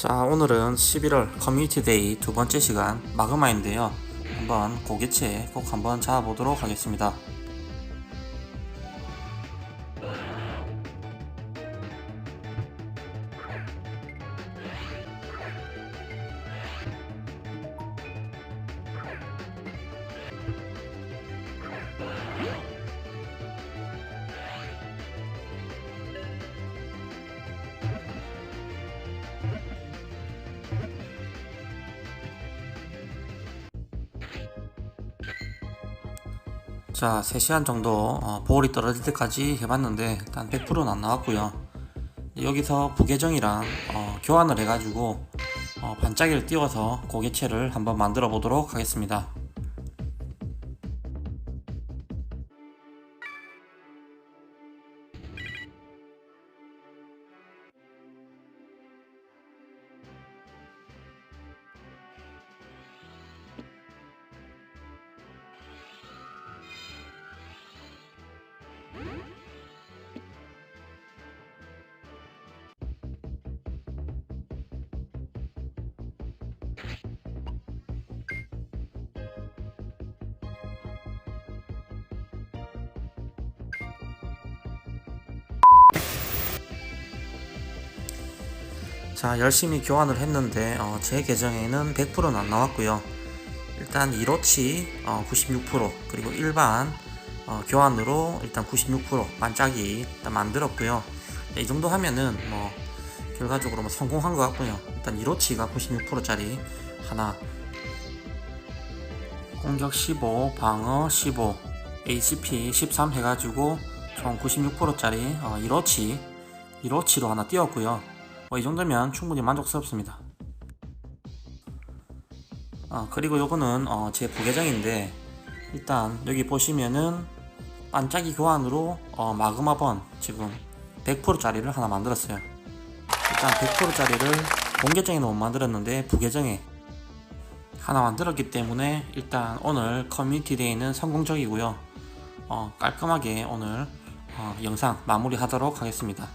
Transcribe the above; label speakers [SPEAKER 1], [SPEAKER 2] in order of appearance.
[SPEAKER 1] 자 오늘은 11월 커뮤니티 데이 두 번째 시간 마그마인데요. 한번 고개체 꼭 한번 잡아보도록 하겠습니다 자 3시간 정도 어, 보홀이 떨어질 때까지 해봤는데 일단 100%는 안 나왔고요. 여기서 부계정이랑 어, 교환을 해가지고 어, 반짝이를 띄워서 고개체를 한번 만들어 보도록 하겠습니다 자 열심히 교환을 했는데 어, 제 계정에는 100%는 안 나왔고요. 일단 1호치 어, 96% 그리고 일반 어, 교환으로 일단 96% 반짝이 일단 만들었고요. 네, 이 정도 하면은 뭐 결과적으로 뭐 성공한 것 같고요. 일단 1호치가 96%짜리 하나. 공격 15 방어 15 HP 13 해가지고 총 96%짜리 어, 1호치 1호치로 하나 띄웠고요 뭐 이 정도면 충분히 만족스럽습니다. 어, 그리고 요거는 어, 제 부계정인데 일단 여기 보시면은 반짝이 교환으로 어, 마그마번 지금 100%짜리를 하나 만들었어요. 일단 100%짜리를 본계정에는 못 만들었는데 부계정에 하나 만들었기 때문에 일단 오늘 커뮤니티 데이는 성공적이고요. 어, 깔끔하게 오늘 어, 영상 마무리 하도록 하겠습니다.